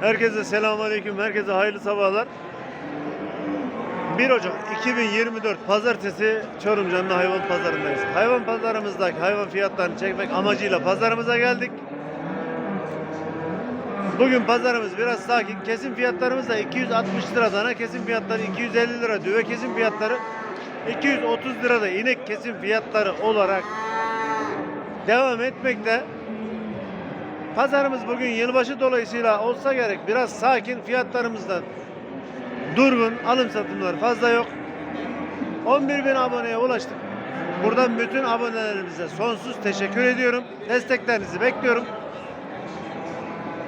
Herkese selamünaleyküm. Herkese hayırlı sabahlar. 1 Ocak 2024 Pazartesi Çorum Canlı Hayvan Pazarındayız. Hayvan pazarımızdaki hayvan fiyatlarını çekmek amacıyla pazarımıza geldik. Bugün pazarımız biraz sakin. Kesim fiyatlarımız da 260 lira dana kesim fiyatları 250 lira düve kesim fiyatları 230 lira da inek kesim fiyatları olarak devam etmekte. Pazarımız bugün yılbaşı dolayısıyla olsa gerek biraz sakin fiyatlarımızda durgun alım satımlar fazla yok. 11 bin aboneye ulaştık. Buradan bütün abonelerimize sonsuz teşekkür ediyorum. Desteklerinizi bekliyorum.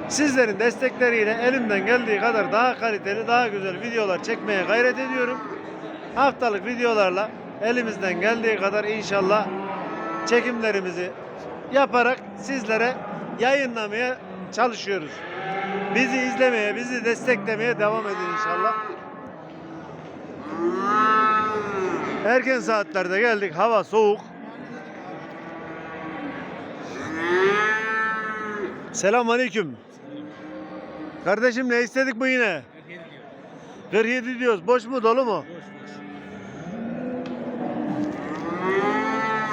Sizlerin destekleriyle elimden geldiği kadar daha kaliteli, daha güzel videolar çekmeye gayret ediyorum. Haftalık videolarla elimizden geldiği kadar inşallah çekimlerimizi yaparak sizlere yayınlamaya çalışıyoruz. Bizi izlemeye, bizi desteklemeye devam edin inşallah. Erken saatlerde geldik. Hava soğuk. Selam aleyküm. Kardeşim ne istedik bu yine? 47 diyoruz. Boş mu dolu mu?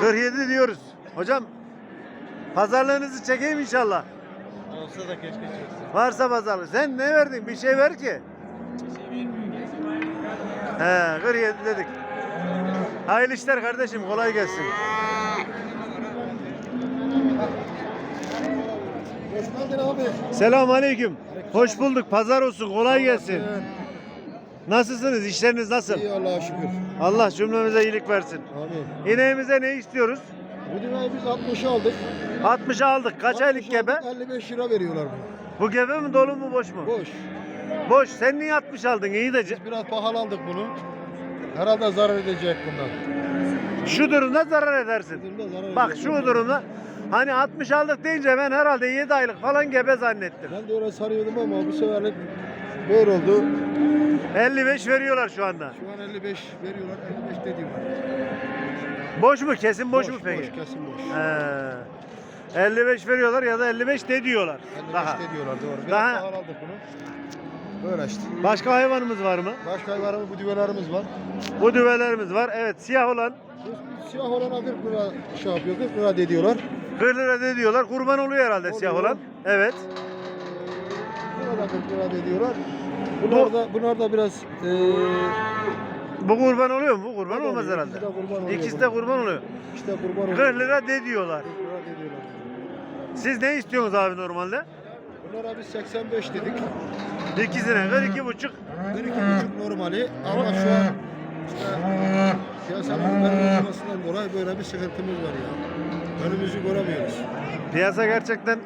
47 diyoruz. Hocam pazarlığınızı çekeyim inşallah. Olsa da keşke çıksın. Varsa pazarlık. Sen ne verdin? Bir şey ver ki. He 47 dedik. Hayırlı işler kardeşim. Kolay gelsin. Hoş geldin abi. Selam aleyküm. Hoş bulduk. Pazar olsun. Kolay gelsin. Nasılsınız? İşleriniz nasıl? İyi Allah'a şükür. Allah cümlemize iyilik versin. Amin. İneğimize ne istiyoruz? Bu dünyayı biz 60 aldık. 60 aldık. Kaç 60 aylık gebe? aldık, 55 lira veriyorlar bunu. Bu gebe mi dolu mu boş mu? Boş. Boş. Sen niye 60 aldın? İyi de Biz biraz pahalı aldık bunu. Herhalde zarar edecek bundan. şu durumda zarar edersin. Durumda zarar Bak edecek. şu durumda hani 60 aldık deyince ben herhalde 7 aylık falan gebe zannettim. Ben de öyle sarıyordum ama bu seferlik böyle oldu. 55 veriyorlar şu anda. Şu an 55 veriyorlar. 55 dediyorlar. Boş mu? Kesin boş, mu peki? Boş, kesin boş. He. 55 veriyorlar ya da 55 de diyorlar. 55 Daha. dediyorlar doğru. Biraz Daha- pahalı aldık bunu. Böyle işte. Başka hayvanımız var mı? Başka hayvanımız bu düvelerimiz var. Bu düvelerimiz var. Evet siyah olan siyah olana 40 lira şey yapıyor. 40 lira de diyorlar. 40 lira de diyorlar. Kurban oluyor herhalde siyah Oluyor. olan. Evet. Buna da 40 lira de diyorlar. Bunlar da, bunlar da biraz eee Bu kurban oluyor mu? Bu kurban Oluyor, olmaz herhalde. ikisi de kurban oluyor İkisi de kurban oluyor. işte kurban 40 oluyor. lira de diyorlar. 40 lira diyorlar. Siz ne istiyorsunuz abi normalde? Bunlara biz 85 dedik. İkisine 42 buçuk. 12,5 normali ama şu an işte piyasanın olmasından dolayı böyle bir sıkıntımız var ya. Önümüzü göremiyoruz. Piyasa gerçekten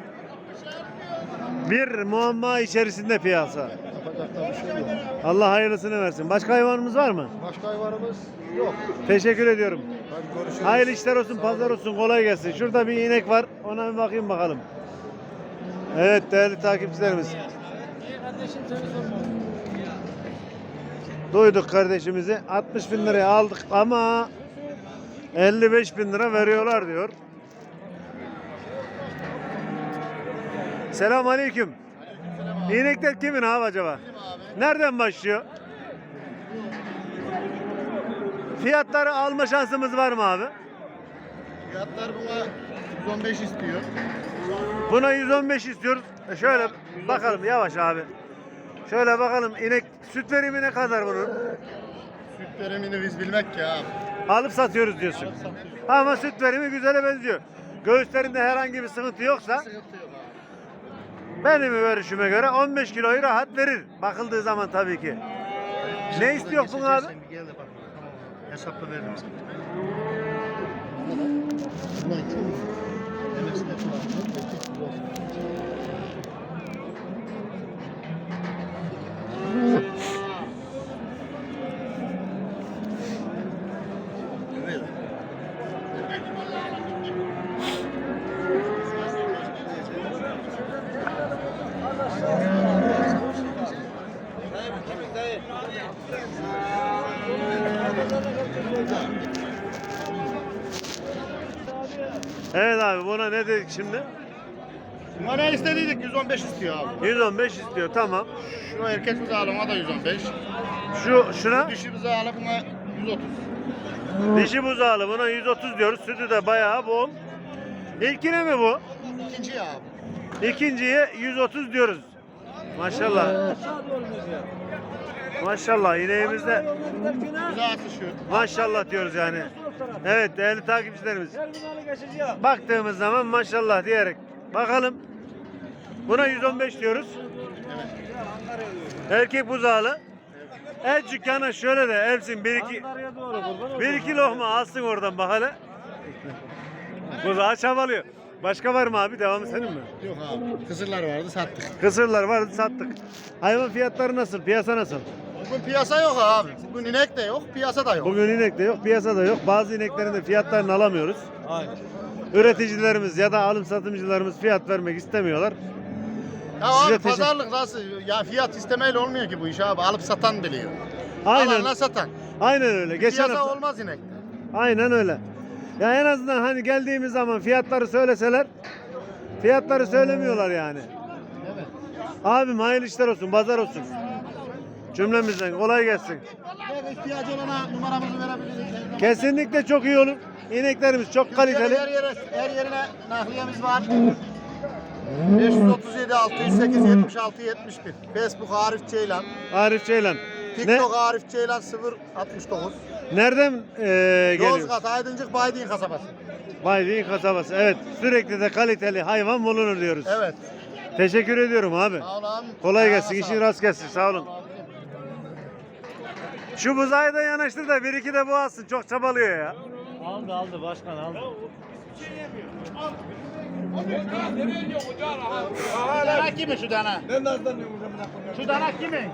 bir muamma içerisinde piyasa. Yapacak da bir şey yok. Allah hayırlısını versin. Başka hayvanımız var mı? Başka hayvanımız yok. Teşekkür ediyorum. Hadi görüşürüz. Hayırlı işler olsun, pazar olsun, kolay gelsin. Şurada bir inek var. Ona bir bakayım bakalım. Evet değerli takipçilerimiz. Duyduk kardeşimizi. 60 bin liraya aldık ama 55 bin lira veriyorlar diyor. Selam aleyküm. İnekler kimin abi acaba? Nereden başlıyor? Fiyatları alma şansımız var mı abi? Fiyatlar buna 115 istiyor. Buna 115 istiyoruz. E şöyle bakalım yavaş abi. Şöyle bakalım inek süt verimi ne kadar bunun? Süt verimini biz bilmek ki abi. Alıp satıyoruz diyorsun. Ama süt verimi güzele benziyor. Göğüslerinde herhangi bir sıkıntı yoksa Sıkıntı yok abi. Benim görüşüme göre 15 kiloyu rahat verir. Bakıldığı zaman tabii ki. Ne istiyor bu abi? Bir gel de bak. Tamam. Hesapla veririm sana. Şimdi? Bana istediydik 115 istiyor abi. 115 istiyor tamam. Şu erkek ona da 115. Şu şuna Dişi bize alıp buna 130. dişi buzağlı buna 130 diyoruz. Sütü de bayağı bol. İlkine mi bu? İkinci abi. İkinciye 130 diyoruz. Maşallah. Maşallah ineğimizde maşallah diyoruz yani. Evet değerli takipçilerimiz. Baktığımız zaman maşallah diyerek bakalım. Buna 115 diyoruz. Erkek buzağlı. El dükkana şöyle de Elsin bir iki bir iki lokma alsın oradan bak hele. Buzağı çabalıyor. Başka var mı abi? Devamı senin mi? Yok abi. Kısırlar vardı sattık. Kısırlar vardı sattık. Hayvan fiyatları nasıl? Piyasa nasıl? Bugün piyasa yok abi. Bugün inek de yok, piyasa da yok. Bugün inek de yok, piyasa da yok. Bazı ineklerin de fiyatlarını alamıyoruz. Aynen. Üreticilerimiz ya da alım satımcılarımız fiyat vermek istemiyorlar. Ya Size abi pazarlık nasıl? Ya fiyat istemeyle olmuyor ki bu iş abi. Alıp satan biliyor. Aynen. Alanla satan. Aynen öyle. Geçen Piyasa hafta. olmaz inek. Aynen öyle. Ya en azından hani geldiğimiz zaman fiyatları söyleseler fiyatları söylemiyorlar yani. Evet. Abim hayırlı işler olsun, pazar olsun. Cümlemizden kolay gelsin. Evet, ihtiyacı olana numaramızı verebiliriz. Kesinlikle çok iyi olur. İneklerimiz çok kaliteli. Her yere, her yerine nakliyemiz var. 537 608 76 71. Facebook Arif Ceylan. Arif Ceylan. TikTok Arif Ceylan 069. Nereden eee geliyor? Yozgat Aydıncık Baydin kasabası. Baydiğin kasabası. Evet. Sürekli de kaliteli hayvan bulunur diyoruz. Evet. Teşekkür ediyorum abi. Sağ ol abi. Kolay gelsin. Ayağına işin rast gelsin. Sağ olun. Şu buzağı da yanaştır da bir iki de bu alsın. Çok çabalıyor ya. Aldı aldı başkan aldı. Şu dana kimin şu dana? Ben de Şu dana kimin?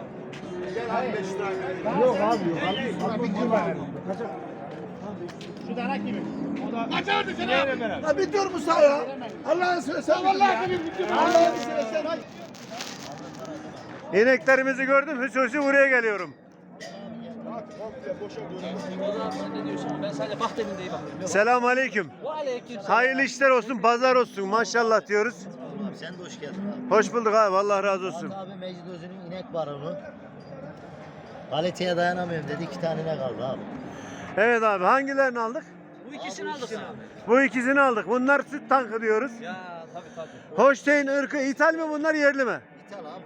Yok abi yok abi. Şu dana kimin? Açardı seni abi. Ya bir dur Musa ya. Allah'ını seversen. Vallahi kimin Allah'ını seversen. İneklerimizi gördüm. Hüsnü buraya geliyorum. Ben sadece bak demin diye bakıyorum. Selam aleyküm. Hayırlı işler olsun. Pazar olsun. Maşallah diyoruz. Abi sen de hoş geldin abi. Hoş bulduk abi. Allah razı olsun. Abi, abi Mecid Özü'nün inek var onu. Kaliteye dayanamıyorum dedi iki tane ne kaldı abi. Evet abi. Hangilerini aldık? Bu ikisini aldık abi. Bu ikisini aldık. Bunlar süt tankı diyoruz. Ya tabii tabii. Holstein ırkı ithal mi bunlar yerli mi? İthal abi.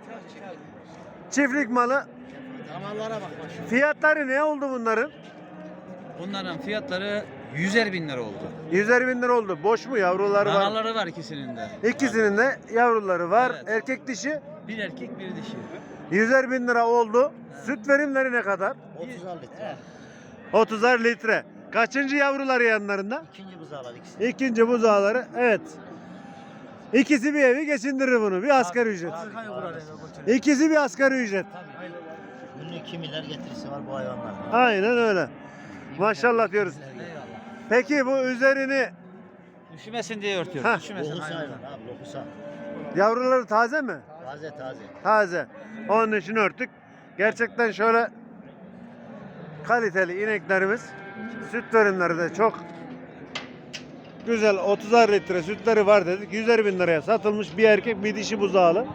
Çiftlik malı. Damarlara bak. Fiyatları ne oldu bunların? Bunların fiyatları 100'er bin lira oldu. 100'er bin lira oldu. Boş mu yavruları var? Danaları var ikisinin de. İkisinin de yavruları var. Evet. Erkek dişi. Bir erkek bir dişi. 100'er bin lira oldu. Süt verimleri ne kadar? 30 litre. 30'ar litre. Kaçıncı yavruları yanlarında? İkinci buzağlar ikisi. İkinci buzağları. Evet. İkisi bir evi geçindirir bunu. Bir asgari ücret. İkisi bir asgari ücret. Günlük kimiler getirisi var bu hayvanların. Aynen öyle. Maşallah diyoruz. Eyvallah. Peki bu üzerini Üşümesin diye örtüyoruz. Hah. Üşümesin. Aynen. hayvan abi lohusa. yavruları taze mi? Taze taze. Taze. Onun için örtük. Gerçekten şöyle kaliteli ineklerimiz. Süt verimleri de çok güzel. 30'ar litre sütleri var dedik. 100'er bin liraya satılmış bir erkek bir dişi buzağlı.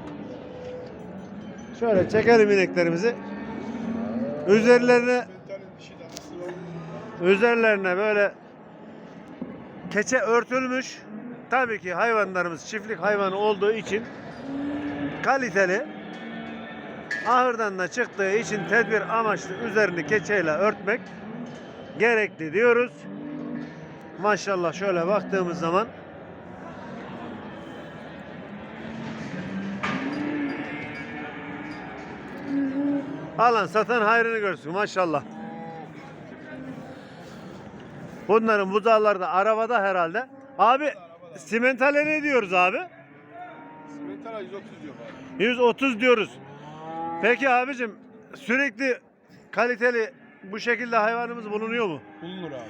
Şöyle çekelim ineklerimizi. Üzerlerine üzerlerine böyle keçe örtülmüş. Tabii ki hayvanlarımız çiftlik hayvanı olduğu için kaliteli. Ahırdan da çıktığı için tedbir amaçlı üzerini keçeyle örtmek gerekli diyoruz. Maşallah şöyle baktığımız zaman alan satan hayrını görsün maşallah. Bunların buzağları da arabada herhalde. Abi simentale ne diyoruz abi? Simentara 130 diyor abi. 130 diyoruz. Peki abicim sürekli kaliteli bu şekilde hayvanımız bulunuyor mu? Bulunur abi.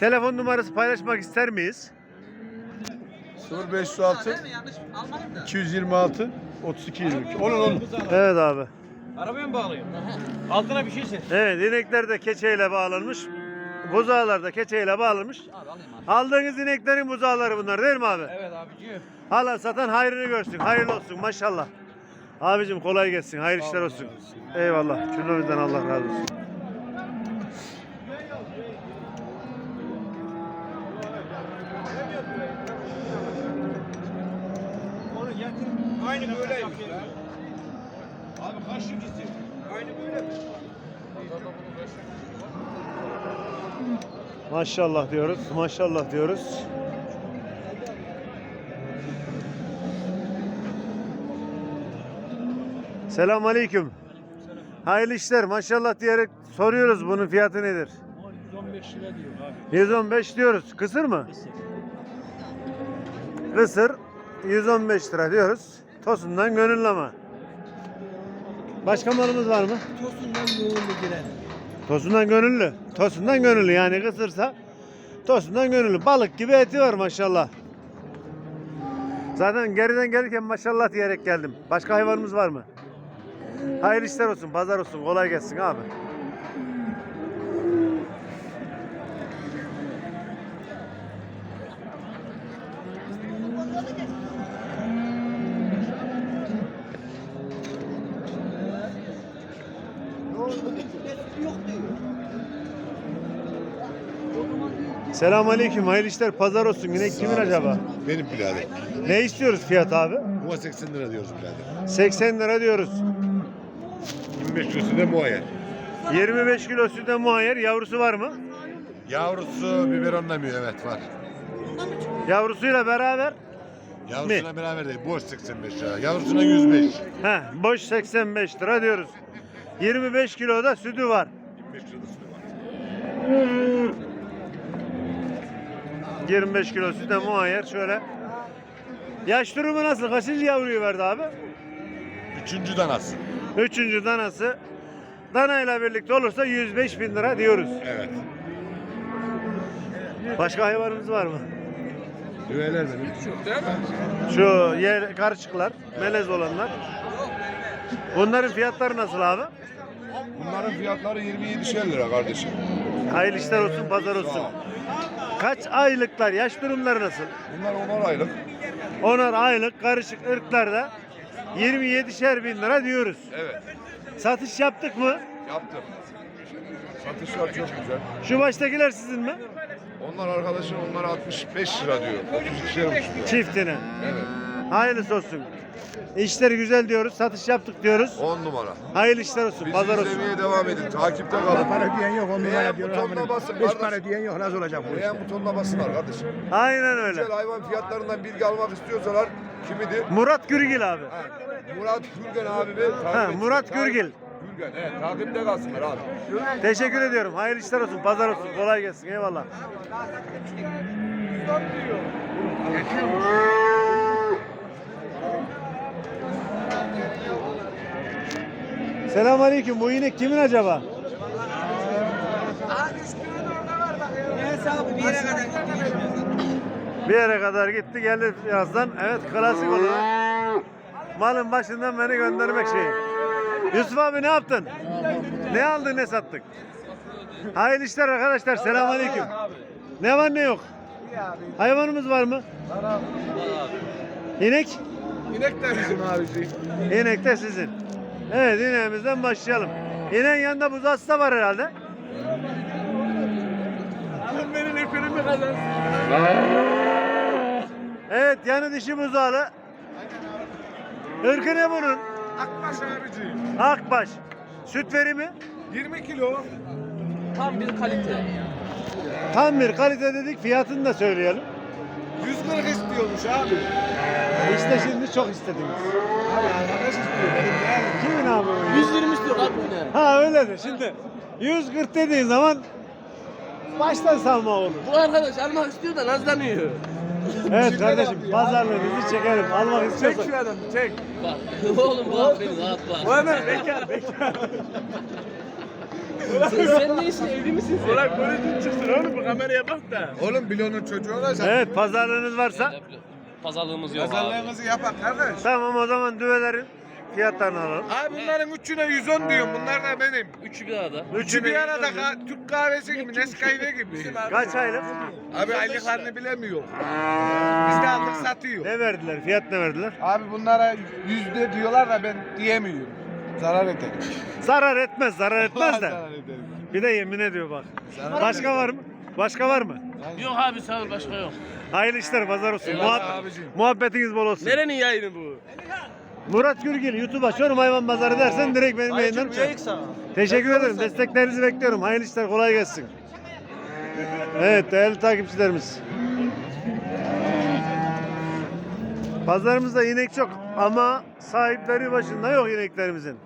Telefon numarası paylaşmak ister miyiz? 0506 226 32 22. Onun onun. Evet abi. Arabaya mı bağlıyorsun? Altına bir şey seç. Evet inekler de keçeyle bağlanmış. Buzağlar da keçeyle bağlanmış. Abi alayım abi. Aldığınız ineklerin buzağları bunlar değil mi abi? Evet abi. Alan satan hayrını görsün. Hayırlı olsun maşallah. Abicim kolay gelsin. Hayırlı işler olsun. Eyvallah. Cümlemizden Allah razı olsun. Aynı böyleymiş ya. Abi kaç incisi? Aynı böyle. Maşallah diyoruz. Maşallah diyoruz. Selam aleyküm. Hayırlı işler maşallah diyerek soruyoruz bunun fiyatı nedir? 115 lira diyor abi. 115 diyoruz. Kısır mı? Kısır 115 lira diyoruz. Tosundan gönüllü ama. Başka malımız var mı? Tosundan yoğunlu giren. Tosundan gönüllü. Tosundan gönüllü yani kısırsa tosundan gönüllü. Balık gibi eti var maşallah. Zaten geriden gelirken maşallah diyerek geldim. Başka hayvanımız var mı? Hayırlı işler olsun, pazar olsun. Kolay gelsin abi. Selamun aleyküm. Hayırlı işler. Pazar olsun. Yine kimin acaba? Benim birader. Ne istiyoruz fiyat abi? Buna 80 lira diyoruz birader. 80 lira diyoruz. 25 kilosu da muayyer. 25 kilo süte muayyer. Yavrusu var mı? Yavrusu biberonlamıyor evet var. Yavrusuyla beraber Yavrusuna beraber değil. Boş 85 lira. Yavrusuna 105. heh, boş 85 lira diyoruz. 25 kilo da sütü var. 25 lira da sütü var. 25 kilo süte muayyer şöyle. Yaş durumu nasıl? Kaçıncı yavruyu verdi abi? Üçüncü danası. Üçüncü danası. Danayla birlikte olursa 105 bin lira diyoruz. Evet. Başka hayvanımız var mı? Düveler benim. Şu yer karışıklar, melez olanlar. Bunların fiyatları nasıl abi? Bunların fiyatları 27 lira kardeşim. Hayırlı işler olsun, pazar olsun. Kaç aylıklar, yaş durumları nasıl? Bunlar 10 aylık. Onar aylık karışık ırklarda 27'şer bin lira diyoruz. Evet. Satış yaptık mı? Yaptım. Satışlar çok güzel. Şu baştakiler sizin mi? Onlar arkadaşım onlar 65 lira diyor. 32 lira. Çiftine. Evet. Hayırlısı olsun. İşleri güzel diyoruz, satış yaptık diyoruz. 10 numara. Hayırlı işler olsun, Bizi pazar olsun. izlemeye devam edin. Takipte kalın. Para diyen yok, on Beğen numara diyor. butonuna basın Beş kardeşim. para diyen yok, nasıl olacak bu Beğen işte? butonuna basınlar kardeşim. Aynen öyle. Güzel hayvan fiyatlarından bilgi almak istiyorsalar kimidir? Murat Gürgil abi. Ha, Murat Gürgen abimi takip Ha, etsin. Murat Gürgil. Gürgen, evet takipte kalsınlar abi. Teşekkür ediyorum. Hayırlı işler olsun, pazar olsun. Kolay gelsin. Eyvallah. Selamünaleyküm. Bu inek kimin acaba? Bir yere kadar gitti geldi birazdan. Evet klasik olarak malın başından beni göndermek şeyi. Yusuf abi ne yaptın? Ne aldın ne sattık? Hayırlı işler arkadaşlar. Selamünaleyküm. Ne var ne yok? Hayvanımız var mı? İnek? İnek de bizim abisi. İnek de sizin. Evet ineğimizden başlayalım. İneğin yanında buzağısı da var herhalde. Benim ekonomi kazansın. Evet yanı dişi buzağlı. Irkı ne bunun? Akbaş abici. Akbaş. Süt verimi? 20 kilo. Tam bir kalite. Tam bir kalite dedik fiyatını da söyleyelim. 140 istiyormuş abi. İşte şimdi çok istediniz. Abi arkadaş istiyor. Benim değerlim. Kimin abi? o? 120 istiyor abi yine. Ha öyledir. Şimdi 140 dediğin zaman baştan salma olur. Bu arkadaş almak istiyor da nazlanıyor. Evet kardeşim pazarlığınızı çekelim. Almak Çek istiyorsan. şu adamı çek. Bak oğlum bak beni rahat Bu bak. hemen bekar bekar. Sen, sen ne işin evli misin sen? Ulan böyle çıksın oğlum bu kameraya bak da. Oğlum Bilon'un çocuğu olacak. Evet pazarlığınız varsa Pazarlığımız yok abi. Pazarlığımızı yapak kardeş. tamam o zaman düvelerin fiyatlarını alalım. Abi bunların üçüne 110 diyorum. Bunlar da benim. Üçü bir arada. Üçü bir arada ka- Türk kahvesi gibi, Nescafe gibi. Kaç aylık? Abi aylıklarını bilemiyor. Biz de aldık satıyor. Ne verdiler? Fiyat ne verdiler? Abi bunlara yüzde diyorlar da ben diyemiyorum. Zarar eder. Zarar etmez, zarar etmez de. Zarar eder. Bir de yemin ediyor bak. Başka var mı? Başka var mı? Yok abi sağ ol başka yok. Hayırlı işler, pazar olsun. Eyvallah Muhab- abicim. muhabbetiniz bol olsun. Nerenin yayını bu? Murat Gürgil YouTube'a Çorum Hayvan Pazarı dersen direkt benim yayınlarım çıkar. Teşekkür ederim. Desteklerinizi bekliyorum. Hayırlı işler, kolay gelsin. Evet değerli takipçilerimiz. Pazarımızda inek çok ama sahipleri başında yok ineklerimizin.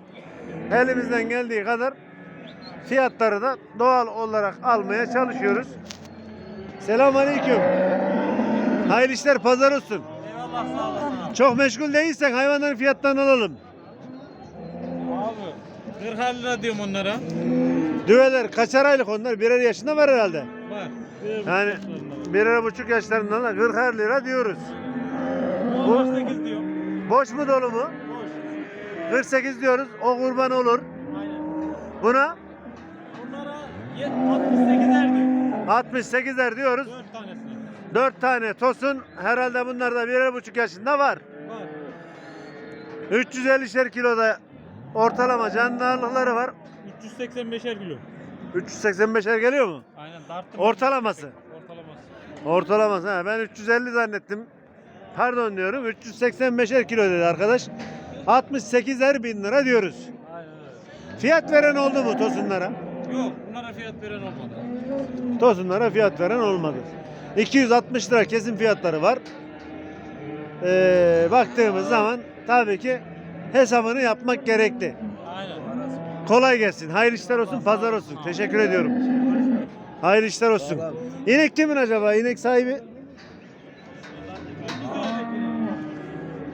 Elimizden geldiği kadar fiyatları da doğal olarak almaya çalışıyoruz. Selamun Aleyküm. Hayırlı işler pazar olsun. Çok meşgul değilsen hayvanların fiyatlarını alalım. 40 lira diyorum onlara. Düveler kaçar aylık onlar? Birer yaşında var herhalde. Var. Yani birer buçuk yaşlarından da 40 lira diyoruz. Bu 18 diyor. Boş mu dolu mu? 48 diyoruz. O kurban olur. Buna Bunlara 68'er diyor. 68'er diyoruz. 4 tanesine. 4 tane tosun herhalde bunlar da birer buçuk yaşında var. Var. 350'şer kiloda ortalama canlı ağırlıkları var. 385'er kilo. 385'er geliyor mu? Aynen darttım. Ortalaması. Ortalaması. Ortalaması. Ha, ben 350 zannettim. Pardon diyorum. 385'er kilo dedi arkadaş. 68'er bin lira diyoruz. Aynen öyle. Fiyat veren oldu mu tosunlara? Yok bunlara fiyat veren olmadı. Tosunlara fiyat veren olmadı. 260 lira kesin fiyatları var. Ee, baktığımız zaman tabii ki hesabını yapmak gerekli. Aynen. Kolay gelsin. Hayırlı işler olsun, pazar olsun. Teşekkür ediyorum. Hayırlı işler olsun. İnek kimin acaba? İnek sahibi?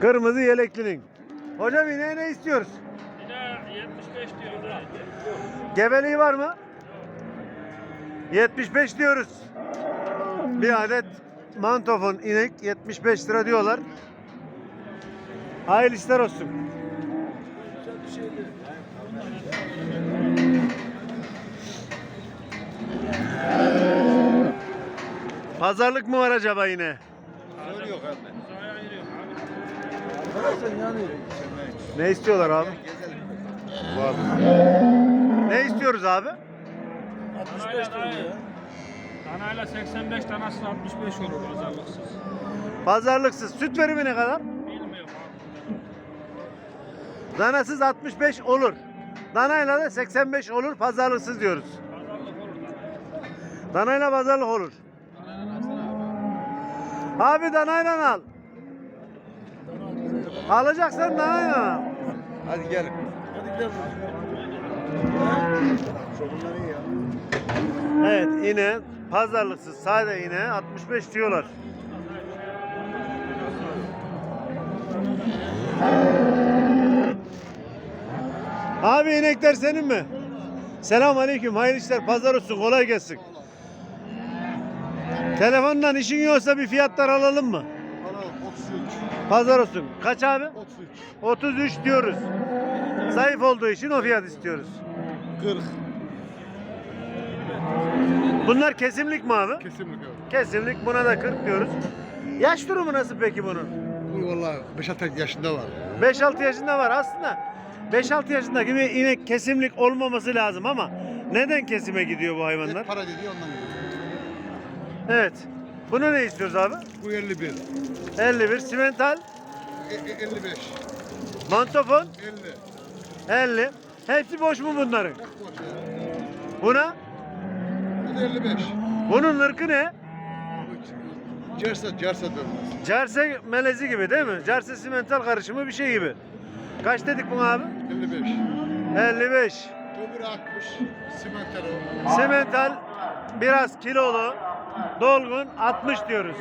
Kırmızı yeleklinin. Hocam ineğe ne istiyoruz? 75 diyor. Gebeliği var mı? 75 diyoruz. Bir adet mantofon inek 75 lira diyorlar. Hayırlı işler olsun. Pazarlık mı var acaba yine? Ne istiyorlar abi? Ne istiyoruz abi? Danayla 85 tanesi 65 olur pazarlıksız. Pazarlıksız. Süt verimi ne kadar? Bilmiyorum Danasız 65 olur. Danayla da 85 olur. Pazarlıksız diyoruz. Pazarlık olur da. Danayla pazarlık olur. Abi danayla al. Alacaksan danayla al. Hadi gelin. Evet yine pazarlıksız sade yine 65 diyorlar. Abi inekler senin mi? Selam aleyküm hayırlı işler pazar olsun kolay gelsin. Telefondan işin yoksa bir fiyatlar alalım mı? Alalım 33. Pazar olsun. Kaç abi? 33. 33 diyoruz. Zayıf olduğu için o fiyat istiyoruz. 40. Bunlar kesimlik mi abi? Kesinlikle. Kesimlik buna da 40 diyoruz. Yaş durumu nasıl peki bunun? Bu valla 5-6 yaşında var. 5-6 yaşında var aslında. 5-6 yaşındaki bir inek kesimlik olmaması lazım ama neden kesime gidiyor bu hayvanlar? Et para dedi ondan gidiyor. Evet. Bunu ne istiyoruz abi? Bu 51. 51 simental, E, e, 55. mantofon 50. 50. Hepsi boş mu bunların? Bak boş. Buna? Bu da 55. Bunun ırkı ne? Bu Cersa, Cersa dönmez. Cerse melezi gibi değil mi? Cerse simental karışımı bir şey gibi. Kaç dedik buna abi? 55. 55. Öbürü 60. Simental. Simental biraz kilolu, dolgun 60 diyoruz.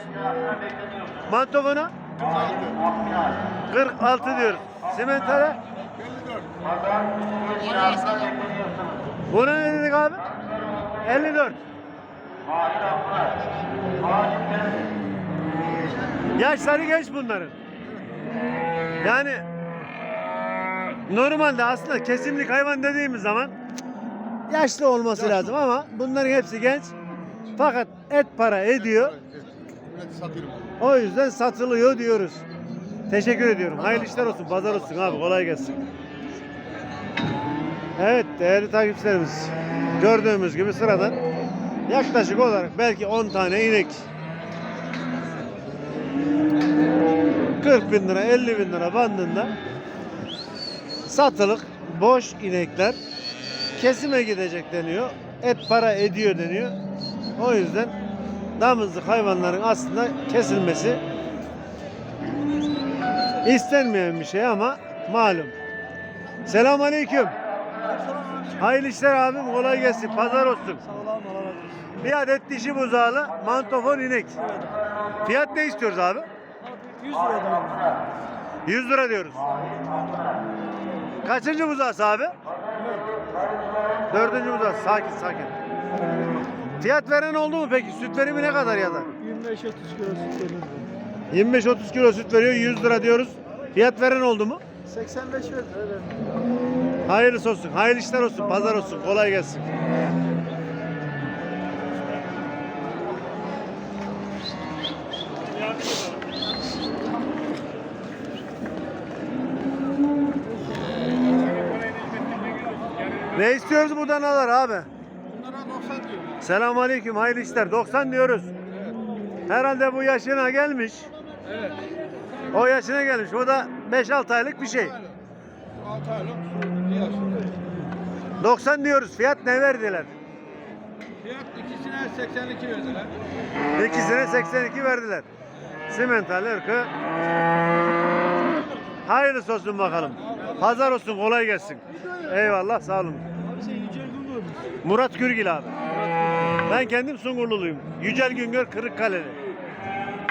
Mantofona 46. 46 diyoruz. Simentale 54. Ayağı sağlam. buna ne dedik abi? 54. Yaşları genç bunların. Yani Normalde aslında kesimlik hayvan dediğimiz zaman yaşlı olması lazım ama bunların hepsi genç. Fakat et para ediyor. O yüzden satılıyor diyoruz. Teşekkür ediyorum. Hayırlı işler olsun. Pazar olsun abi. Kolay gelsin. Evet değerli takipçilerimiz. Gördüğümüz gibi sıradan yaklaşık olarak belki 10 tane inek 40 bin lira 50 bin lira bandında satılık boş inekler kesime gidecek deniyor. Et para ediyor deniyor. O yüzden damızlık hayvanların aslında kesilmesi istenmeyen bir şey ama malum. Selam aleyküm. Hayırlı işler abim kolay gelsin. Pazar olsun. Bir adet dişi buzağlı mantofon inek. Fiyat ne istiyoruz abi? 100 lira diyoruz. 100 lira diyoruz. Kaçıncı buzağısı abi? Dördüncü buzağı. Sakin sakin. Fiyat veren oldu mu peki? Süt verimi ne kadar ya da? 25-30 kilo süt veriyor 100 lira diyoruz. Fiyat veren oldu mu? 85 verdi. Hayırlısı olsun. Hayırlı işler olsun. Pazar olsun. Kolay gelsin. Ne istiyoruz bu danalar abi? Bunlara 90 diyor. Selamun aleyküm. Hayırlı işler. 90 diyoruz. Herhalde bu yaşına gelmiş. Evet. O yaşına gelmiş. O da 5-6 aylık bir şey. 6 aylık. Bir yaşında. 90 diyoruz. Fiyat ne verdiler? Fiyat ikisine 82 verdiler. İkisine 82 verdiler. Simental ırkı. Hayırlısı olsun bakalım. Pazar olsun kolay gelsin. Eyvallah sağ olun. Abi sen Yücel Güngör müsün? Murat Gürgil abi. Ben kendim Sungurluluyum. Yücel Güngör Kırıkkaleli.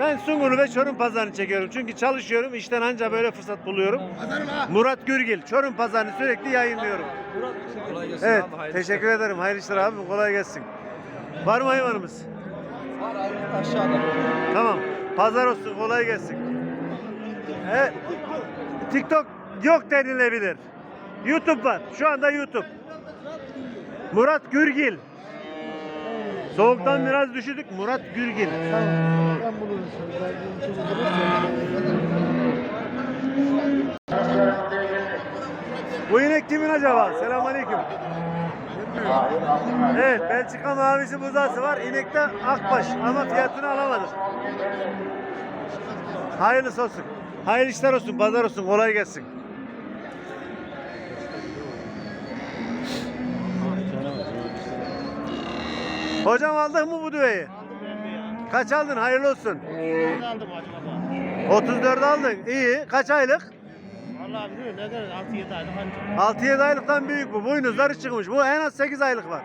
Ben Sungurlu ve Çorum pazarını çekiyorum. Çünkü çalışıyorum. işten anca böyle fırsat buluyorum. Murat Gürgil. Çorum pazarını sürekli yayınlıyorum. Evet. Teşekkür ederim. Hayırlı işler abi. Kolay gelsin. Var mı hayvanımız? Aşağıda. Tamam. Pazar olsun. Kolay gelsin. Evet. TikTok yok denilebilir. YouTube var. Şu anda YouTube. Murat Gürgil. Soğuktan biraz düşürdük. Murat Gürgil. Bu inek kimin acaba? Selamünaleyküm. Evet, Belçika mavisi buzası var. İnekte akbaş ama fiyatını alamadık. Hayırlısı olsun. Hayırlı işler olsun, pazar olsun, kolay gelsin. Hocam aldık mı bu düveyi? Kaç aldın? Hayırlı olsun. Ne aldım Hacı Baba? 34 aldın. İyi. Kaç aylık? Vallahi bilmiyorum ne kadar 6-7 aylık anca. 6-7 aylıktan büyük bu. Boynuzları çıkmış. Bu en az 8 aylık var.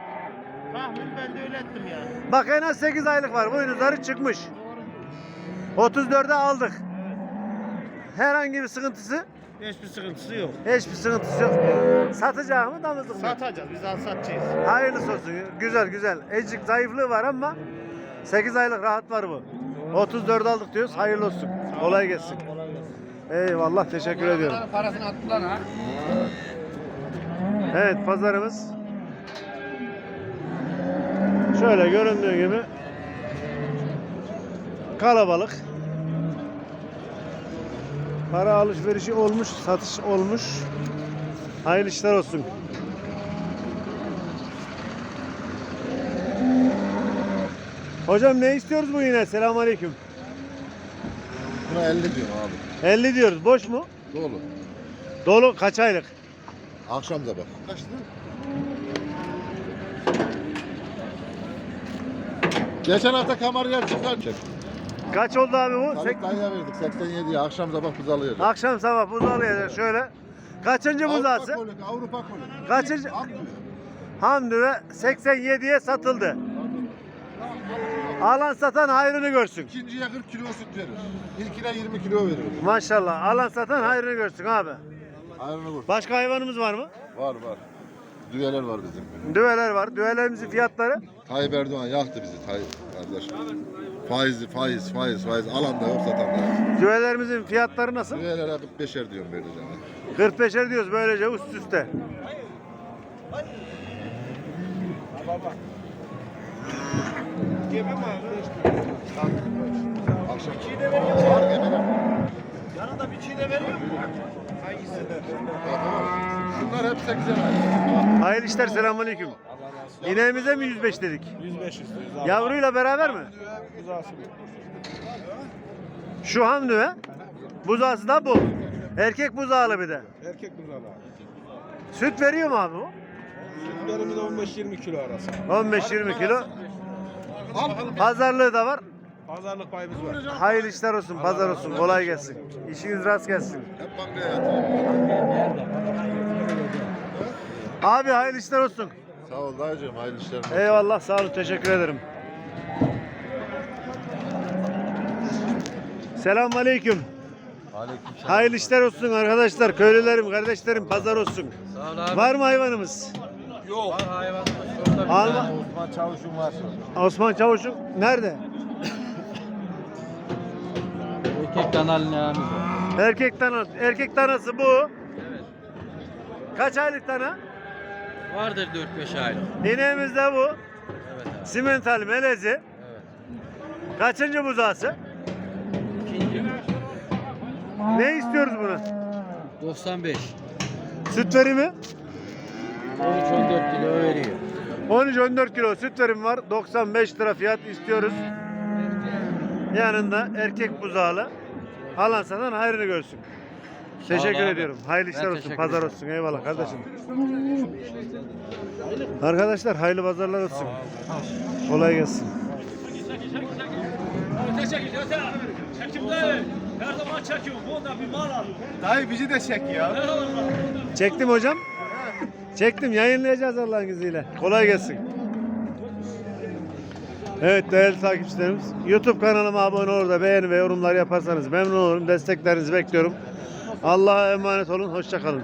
Tahmin ben de öyle ettim ya. Bak en az 8 aylık var. Boynuzları çıkmış. 34'e aldık. Herhangi bir sıkıntısı, Hiçbir sıkıntısı yok. hiçbir sıkıntısı yok. Satacak mı damızlık mı? Satacağız biz alsatçıyız. Hayırlısı olsun. Güzel güzel. Ecik zayıflığı var ama 8 aylık rahat var bu. 34 aldık diyoruz. Hayırlı olsun. Kolay gelsin. Eyvallah. Teşekkür ediyorum. Parasını attılar ha. Evet pazarımız şöyle göründüğü gibi kalabalık. Para alışverişi olmuş, satış olmuş. Hayırlı işler olsun. Hocam ne istiyoruz bu yine? Selamünaleyküm. Buna 50 diyor abi. 50 diyoruz. Boş mu? Dolu. Dolu kaç aylık? Akşam da bak. Kaçtı? Geçen hafta kamarya çıkar. Kaç oldu abi bu? Dayıya verdik 87'ye. Akşam da bak biz alıyoruz. Akşam sabah buz alacak şöyle. Kaçıncı buzası? kolik, Avrupa kolik. Kaçıncı? Ak diyor. Hamdüve 87'ye satıldı. Alan satan hayrını görsün. İkinciye 40 kilo süt verir. İlkine 20 kilo verir. Maşallah. Alan satan hayrını görsün abi. Ayrını vur. Başka hayvanımız var mı? Var var. Düveler var bizim. Düveler var. Düvelerimizin fiyatları Tayyip Erdoğan yaktı bizi Tayyip kardeşim. Faiz, faiz, faiz, faiz. Alan da yok, satan da yok. Düvelerimizin fiyatları nasıl? Üyelere 45'er diyorum böylece. 45'er diyoruz böylece üst üste. Akşam. Yanında bir çiğ de veriyor mu? Hangisi? Şunlar hep 80 Hayırlı işler selamünaleyküm. İneğimize mi 105 dedik? 105 istiyoruz Yavruyla beraber mi? Buzağısı bu. Şu ham düve. Buzağısı da bu. Erkek buzağılı bir de. Erkek buzağı abi. Süt veriyor mu abi bu? Sütlerimiz 15-20 kilo arası. 15-20 kilo. Pazarlığı da var. Pazarlık payımız var. Hayırlı işler olsun, pazar olsun. Kolay gelsin. İşiniz rast gelsin. Hep bankaya yatıyor. Abi hayırlı işler olsun. Sağ ol dayıcığım, hayırlı işler. olsun. Eyvallah sağ olun teşekkür ederim. Selamun aleyküm. Hayırlı işler olsun arkadaşlar, köylülerim, kardeşlerim, pazar olsun. Sağ ol abi. Var mı hayvanımız? Yok. Var hayvan. Şurada bir Alma. tane. Osman Çavuş'un var. Osman Çavuş'un nerede? Erkek neyimiz var. Erkek tanası. Erkek tanası bu. Kaç aylık tane? Vardır 4-5 aylık. İneğimiz de bu. Evet abi. Simental melezi. Evet. Kaçıncı buzağısı? İkinci. Ne istiyoruz bunu? 95. Süt verimi? 13-14 kilo veriyor. 13-14 kilo süt verimi var. 95 lira fiyat istiyoruz. Yanında erkek buzağlı. Alan satan hayrını görsün. Teşekkür abi. ediyorum. Hayırlı işler Ben olsun. teşekkür Pazar ederim. olsun. Eyvallah kardeşim. Arkadaşlar hayırlı pazarlar olsun. Kolay gelsin. Her zaman çekiyorum. Bu da bir mal al. Dayı bizi de çek ya. Çektim hocam. Çektim. Yayınlayacağız Allah'ın izniyle. Kolay gelsin. Evet değerli takipçilerimiz. YouTube kanalıma abone olur da beğeni ve yorumlar yaparsanız memnun olurum. Desteklerinizi bekliyorum. Allah'a emanet olun. Hoşça kalın.